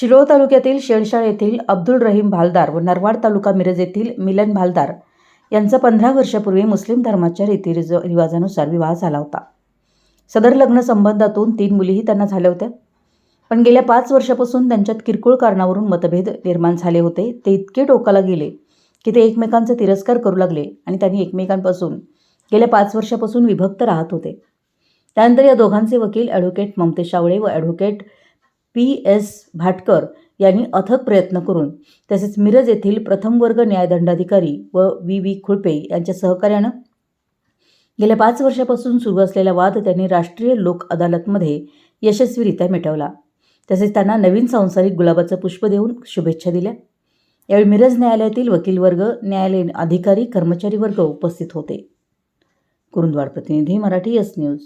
शिरोळ तालुक्यातील शेणशाळ येथील अब्दुल रहीम भालदार व नरवाड तालुका मिरज येथील मिलन भालदार यांचा पंधरा वर्षापूर्वी मुस्लिम धर्माच्या रीतिरिज रिवाजानुसार विवाह झाला होता. सदर लग्न संबंधातून तीन मुलीही त्यांना झाल्या होत्या. पण गेल्या पाच वर्षापासून त्यांच्यात किरकोळ कारणावरून मतभेद निर्माण झाले होते. ते इतके टोकाला गेले की ते एकमेकांचा तिरस्कार करू लागले आणि त्यांनी एकमेकांपासून गेल्या पाच वर्षापासून विभक्त राहत होते. त्यानंतर या दोघांचे वकील ॲडव्होकेट ममते शावळे व ॲडव्होकेट पी एस भाटकर यांनी अथक प्रयत्न करून तसेच मिरज येथील प्रथम वर्ग न्यायदंडाधिकारी व व्ही व्ही खुळपे यांच्या सहकार्यानं गेल्या पाच वर्षापासून सुरू असलेला वाद त्यांनी राष्ट्रीय लोक अदालतमध्ये यशस्वीरित्या मिटवला. तसेच त्यांना नवीन सांसारिक गुलाबाचं पुष्प देऊन शुभेच्छा दिल्या. यावेळी मिरज न्यायालयातील वकील वर्ग न्यायालयीन अधिकारी कर्मचारी वर्ग उपस्थित होते. कुरुंदवाड प्रतिनिधी मराठी एस न्यूज.